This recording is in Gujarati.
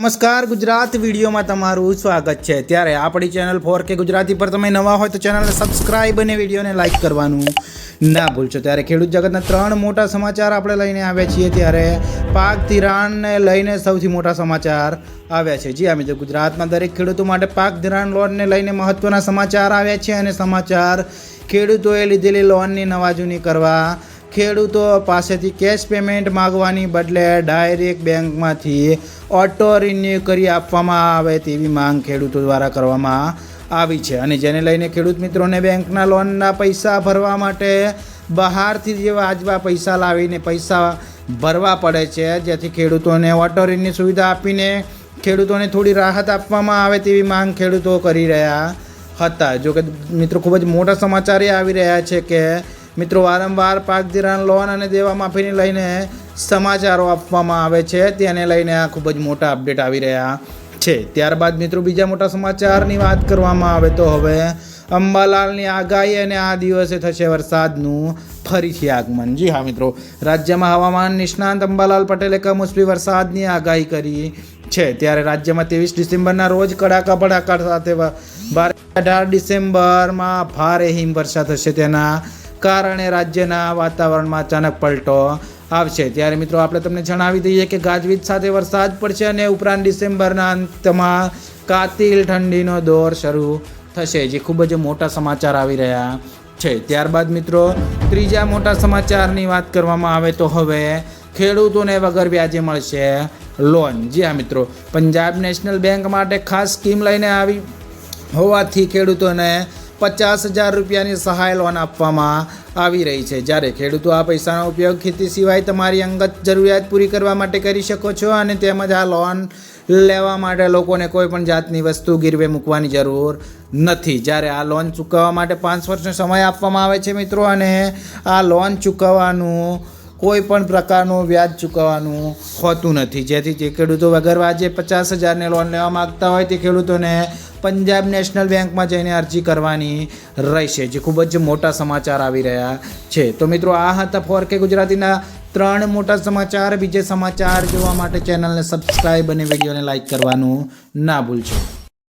નમસ્કાર, ગુજરાત વિડીયોમાં તમારું સ્વાગત છે. ત્યારે આપણી ચેનલ ફોર કે ગુજરાતી પર તમે નવા હોય તો ચેનલને સબસ્ક્રાઈબ અને વિડીયોને લાઇક કરવાનું ના ભૂલશો. ત્યારે ખેડૂત જગતના ત્રણ મોટા સમાચાર આપણે લઈને આવ્યા છીએ. ત્યારે પાક ધિરાણને લઈને સૌથી મોટા સમાચાર આવ્યા છે. જી આ મિત્રો ગુજરાતમાં દરેક ખેડૂતો માટે પાક ધિરાણ લોનને લઈને મહત્ત્વના સમાચાર આવ્યા છે અને સમાચાર ખેડૂતોએ લીધેલી લોનની નવાજૂની કરવા ખેડૂતો પાસેથી કેશ પેમેન્ટ માગવાની બદલે ડાયરેક્ટ બેંકમાંથી ઓટો રિન્યુ કરી આપવામાં આવે તેવી માંગ ખેડૂતો દ્વારા કરવામાં આવી છે. અને જેને લઈને ખેડૂત મિત્રોને બેંકના લોનના પૈસા ભરવા માટે બહારથી જે વાજવા પૈસા લાવીને પૈસા ભરવા પડે છે, જેથી ખેડૂતોને ઓટો રિન્યુ સુવિધા આપીને ખેડૂતોને થોડી રાહત આપવામાં આવે તેવી માંગ ખેડૂતો કરી રહ્યા હતા. જો કે મિત્રો, ખૂબ જ મોટા સમાચાર એ આવી રહ્યા છે કે મિત્રો, વારંવાર પાક ધિરાણ લોન અને દેવા માફીને લઈને સમાચારો આપવામાં આવે છે. તેને લઈને આ ખૂબ જ મોટા અપડેટ આવી રહ્યા છે. ત્યારબાદ મિત્રો, બીજા મોટા સમાચારની વાત કરવામાં આવે તો હવે અંબાલાલની આગાહી અને આ દિવસે થશે વરસાદનું ફરીથી આગમન. જી હા મિત્રો, રાજ્યમાં હવામાન નિષ્ણાંત અંબાલાલ પટેલે કમોસમી વરસાદની આગાહી કરી છે. ત્યારે રાજ્યમાં ત્રેવીસ ડિસેમ્બરના રોજ કડાકા ભડાકા સાથે બાર અઢાર ડિસેમ્બરમાં ભારે હિમવર્ષા થશે. તેના કારણે રાજ્યના વાતાવરણમાં અચાનક પલટો આવશે. ત્યારે મિત્રો આપણે તમને જણાવી દઈએ કે ગાજવીજ સાથે વરસાદ પડશે અને ઉપરાંત ડિસેમ્બરના અંતમાં કાતિલ ઠંડીનો દોર શરૂ થશે, જે ખૂબ જ મોટા સમાચાર આવી રહ્યા છે. ત્યારબાદ મિત્રો, ત્રીજા મોટા સમાચારની વાત કરવામાં આવે તો હવે ખેડૂતોને વગર વ્યાજે મળશે લોન. જી હા મિત્રો, પંજાબ નેશનલ બેંક માટે ખાસ સ્કીમ લઈને આવી હોવાથી ખેડૂતોને પચાસ હજાર રૂપિયાની સહાય લોન આપવામાં આવી રહી છે. જ્યારે ખેડૂતો આ પૈસાનો ઉપયોગ ખેતી સિવાય તમારી અંગત જરૂરિયાત પૂરી કરવા માટે કરી શકો છો અને તેમજ આ લોન લેવા માટે લોકોને કોઈ પણ જાતની વસ્તુ ગીરવે મૂકવાની જરૂર નથી. જ્યારે આ લોન ચૂકવવા માટે પાંચ વર્ષનો સમય આપવામાં આવે છે મિત્રો અને આ લોન ચૂકવવાનું કોઈ પણ પ્રકારનું વ્યાજ ચૂકવવાનું હોતું નથી. જેથી જે ખેડૂતો વગર વ્યાજે પચાસ હજારની લોન લેવા માગતા હોય તે ખેડૂતોને પંજાબ નેશનલ બેંકમાં જઈને અરજી કરવાની રહેશે, જે ખૂબ જ મોટા સમાચાર આવી રહ્યા છે. તો મિત્રો, આ હતા ફોર કે ગુજરાતીના ત્રણ મોટા સમાચાર. બીજે સમાચાર જોવા માટે ચેનલને સબસ્ક્રાઈબ અને વિડીયોને લાઈક કરવાનું ના ભૂલશો.